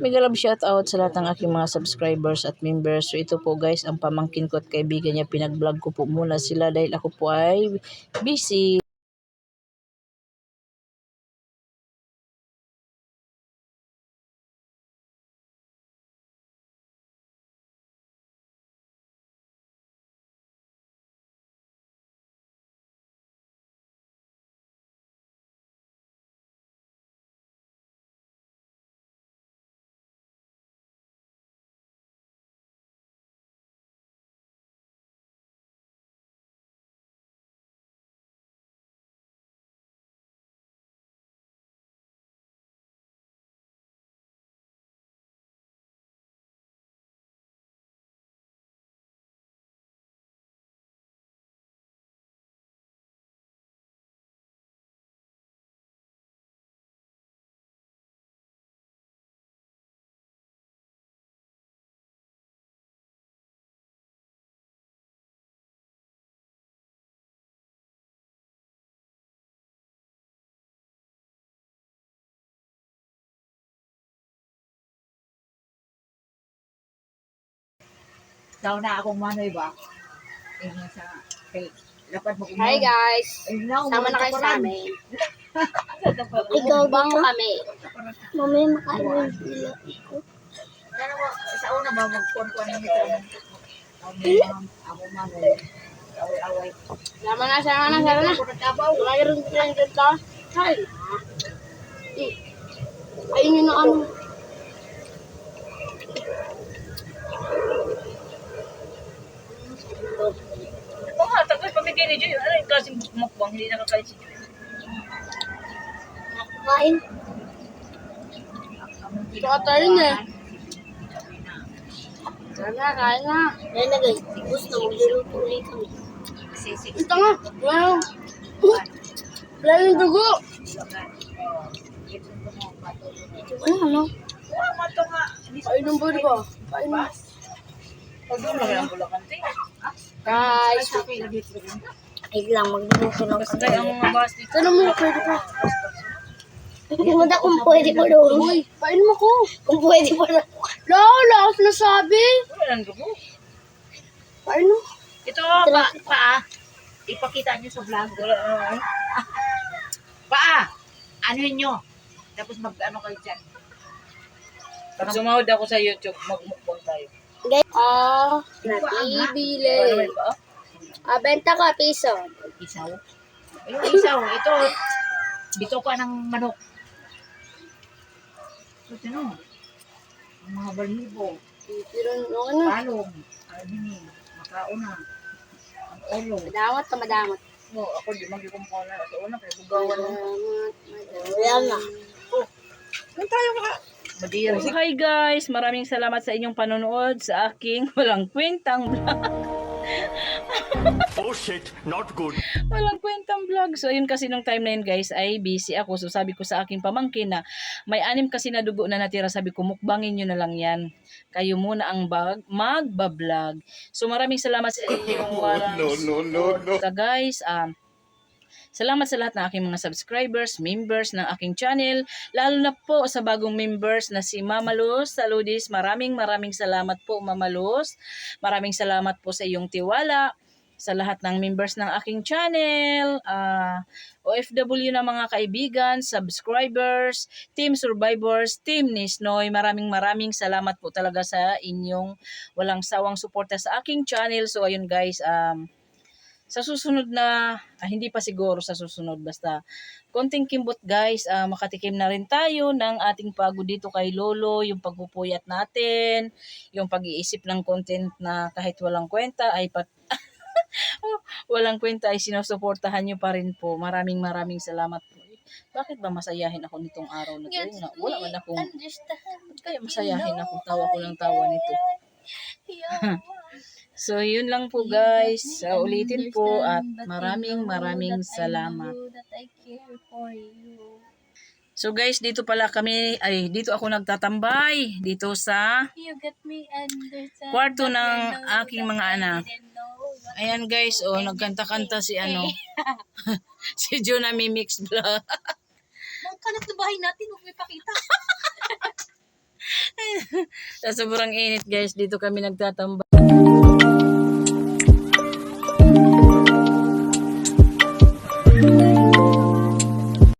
Mega love shout out sa lahat ng aking mga subscribers at members. So ito po guys, ang pamangkin ko at kaibigan niya, pinag-vlog ko po muna sila dahil ako po ay busy. Daw na akong manoy ba? Eh, sa kay lapad mo Hi guys! Eh, na, Sama na kayo sa amin. Ikaw Bang dito. kami. Mamaya makain. Pero sa una ba magkuhan-kuhan ng ito? Ang ma'am, ako manoy. Away-away. Sama na, sama na, sama na. Nagtabaw. Mayroon din dito. Hi. Eh, Ayun yun na ano. Klaseng mukbang? Hindi nakakain si Joy. Kain. Ito ata yun eh. Kain na, kain na. Ayan na guys, tipos na magluluto ulit kami. Ito nga. Wow. Wala yung dugo. Ano, ano? Kain ng buri ko. Kain na. Doon lang. Ay lang, magluluto ng Kaya ang mga bas dito. Sana mo pwede ko. Hindi kung pwede pa doon. Uy, kain mo ko. Kung pwede pa doon. Lola, ako sinasabi. Wala nang dugo. Kain mo. Ito, pa, pa. Ipakita nyo sa vlog. Wala na. Pa! Ano nyo? Tapos mag-ano kayo dyan. Pag sumahod ako sa YouTube, magmukbang tayo. Ah, Paano nabibili. may ba? Ah, benta ka, piso. Isaw. Ayun, isaw. Ito, bito ka ng manok. Ito, ano? Ang mga balhibo. Pero no, ano? Palong. Albini. Makauna. Ang olo. Madamot ka, madamot. No, ako di ko na sa una kaya bugawan mo. Madamot, madamot. Wala na. Madira. Hi guys, maraming salamat sa inyong panonood sa aking walang kwentang vlog. Oh shit, not good. Walang kwentang vlog. So, yun kasi nung time na yun, guys, ay busy ako. So, sabi ko sa aking pamangkin na may anim kasi na dugo na natira. Sabi ko, mukbangin nyo na lang yan. Kayo muna ang bag, magbablog. So, maraming salamat sa inyong walang No, no, no, no. So, guys, um, Salamat sa lahat ng aking mga subscribers, members ng aking channel, lalo na po sa bagong members na si Mama Luz Saludis. Maraming maraming salamat po Mama Luz. Maraming salamat po sa iyong tiwala sa lahat ng members ng aking channel, ah, OFW na mga kaibigan, subscribers, team survivors, team Nisnoy. Maraming maraming salamat po talaga sa inyong walang sawang suporta sa aking channel. So ayun guys, um, sa susunod na, ah, hindi pa siguro sa susunod, basta konting kimbot guys, ah, makatikim na rin tayo ng ating pagod dito kay Lolo, yung pagpupuyat natin, yung pag-iisip ng content na kahit walang kwenta ay pat walang kwenta ay sinusuportahan nyo pa rin po. Maraming maraming salamat po. Bakit ba masayahin ako nitong araw na to? Yun nga, Wala man akong, kaya masayahin ako, tawa ko ng tawa nito. So, yun lang po guys. So, ulitin po at maraming maraming salamat. So guys, dito pala kami, ay dito ako nagtatambay dito sa kwarto ng aking mga anak. Ayan guys, oh, nagkanta-kanta si ano, si Jonah Mimix Vlog. Ang kalat na bahay natin, huwag may pakita. Sa sobrang init guys, dito kami nagtatambay.